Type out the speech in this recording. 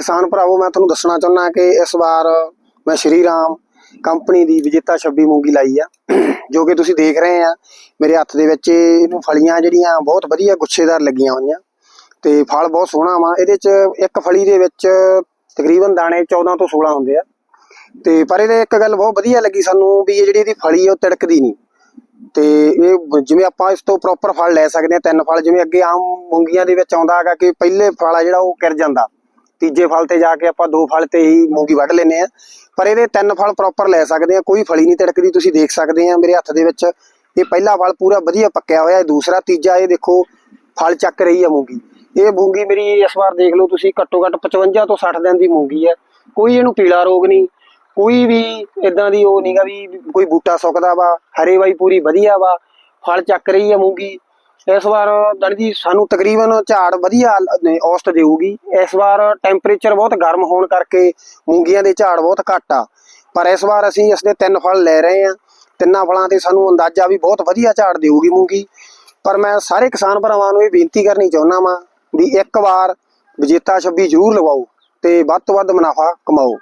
ਕਿਸਾਨ ਭਰਾਵੋ, ਮੈਂ ਤੁਹਾਨੂੰ ਦੱਸਣਾ ਚਾਹੁੰਦਾ ਕਿ ਇਸ ਵਾਰ ਮੈਂ ਸ਼੍ਰੀ ਰਾਮ ਕੰਪਨੀ ਦੀ ਵਿਜੇਤਾ 26 ਮੂੰਗੀ ਲਾਈ ਆ, ਜੋ ਕਿ ਤੁਸੀਂ ਦੇਖ ਰਹੇ ਆ। ਮੇਰੇ ਹੱਥ ਦੇ ਵਿੱਚ ਇਹਨੂੰ ਫਲੀਆਂ ਜਿਹੜੀਆਂ ਬਹੁਤ ਵਧੀਆ ਗੁੱਛੇਦਾਰ ਲੱਗੀਆਂ ਹੋਈਆਂ। ਤੇ ਫਲ ਬਹੁਤ ਸੋਹਣਾ ਵਾ। ਇਹਦੇ ਚ ਇੱਕ ਫਲੀ ਦੇ ਵਿੱਚ ਤਕਰੀਬਨ ਦਾਣੇ 14 ਤੋਂ 16 ਹੁੰਦੇ ਆ। ਤੇ ਪਰ ਇਹਦੇ ਇੱਕ ਗੱਲ ਬਹੁਤ ਵਧੀਆ ਲੱਗੀ ਸਾਨੂੰ ਵੀ ਇਹ ਜਿਹੜੀ ਇਹਦੀ ਫਲੀ ਆ, ਉਹ ਤਿੜਕਦੀ ਨਹੀਂ। ਤੇ ਇਹ ਜਿਵੇਂ ਆਪਾਂ ਇਸ ਤੋਂ ਪ੍ਰੋਪਰ ਫਲ ਲੈ ਸਕਦੇ ਹਾਂ ਤਿੰਨ ਫਲ, ਜਿਵੇਂ ਅੱਗੇ ਆਮ ਮੂੰਗੀਆਂ ਦੇ ਵਿੱਚ ਆਉਂਦਾ ਹੈਗਾ ਕਿ ਪਹਿਲੇ ਫਲ ਆ ਜਿਹੜਾ ਉਹ ਕਿਰ ਜਾਂਦਾ। ਤੀਜੇ ਫਲ ਤੇ ਜਾ ਕੇ ਆਪਾਂ ਦੋ ਫਲ ਤੇ ਹੀ ਮੂੰਗੀ ਵੱਢ ਲੈਨੇ ਆ ਪਰ ਇਹਦੇ ਤਿੰਨ ਫਲ ਪ੍ਰੋਪਰ ਲੈ ਸਕਦੇ ਆ ਕੋਈ ਫਲੀ ਨਹੀਂ ਤਿੜਕਦੀ, ਤੁਸੀਂ ਦੇਖ ਸਕਦੇ ਆ ਮੇਰੇ ਹੱਥ ਦੇ ਵਿੱਚ। ਇਹ ਪਹਿਲਾ ਫਲ ਪੂਰਾ ਵਧੀਆ ਪੱਕਿਆ ਹੋਇਆ ਹੈ ਦੂਸਰਾ, ਤੀਜਾ, ਇਹ ਦੇਖੋ, ਫਲ ਚੱਕ ਰਹੀ ਹੈ ਮੂੰਗੀ। ਇਹ ਮੂੰਗੀ ਮੇਰੀ ਇਸ ਵਾਰ ਦੇਖ ਲਓ ਤੁਸੀਂ, ਘੱਟੋ ਘੱਟ 55 ਤੋਂ 60 ਦਿਨ ਦੀ ਮੂੰਗੀ ਹੈ। ਕੋਈ ਇਹਨੂੰ ਪੀਲਾ ਰੋਗ ਨਹੀਂ। ਕੋਈ ਵੀ ਇਦਾਂ ਦੀ ਉਹ ਨਹੀਂਗਾ ਵੀ ਕੋਈ ਬੂਟਾ ਸੁੱਕਦਾ ਵਾ, ਹਰੇ ਵਾਈ ਪੂਰੀ ਵਧੀਆ ਵਾ। ਫਲ ਚੱਕ ਰਹੀ ਹੈ ਮੂੰਗੀ। ਇਸ ਵਾਰ ਜਾਣੀ ਦੀ ਸਾਨੂੰ ਤਕਰੀਬਨ ਝਾੜ ਵਧੀਆ ਔਸਤ ਦੇਊਗੀ। ਇਸ ਵਾਰ ਟੈਂਪਰੇਚਰ ਬਹੁਤ ਗਰਮ ਹੋਣ ਕਰਕੇ ਮੂੰਗੀਆਂ ਦੇ ਝਾੜ ਬਹੁਤ ਘੱਟ ਆ। ਪਰ ਇਸ ਵਾਰ ਅਸੀਂ ਇਸ ਦੇ ਤਿੰਨ ਫਲ ਲੈ ਰਹੇ ਆ ਤਿੰਨਾਂ ਫਲਾਂ ਤੇ ਸਾਨੂੰ ਅੰਦਾਜ਼ਾ ਵੀ ਬਹੁਤ ਵਧੀਆ ਝਾੜ ਦੇਊਗੀ ਮੂੰਗੀ। ਪਰ ਮੈਂ ਸਾਰੇ ਕਿਸਾਨ ਭਰਾਵਾਂ ਨੂੰ ਇਹ ਬੇਨਤੀ ਕਰਨੀ ਚਾਹੁੰਦਾ ਵਾਂ ਵੀ ਇੱਕ ਵਾਰ ਵਿਜੇਤਾ 26 ਜ਼ਰੂਰ ਲਵਾਓ ਤੇ ਵੱਧ ਤੋਂ ਵੱਧ ਮੁਨਾਫਾ ਕਮਾਓ।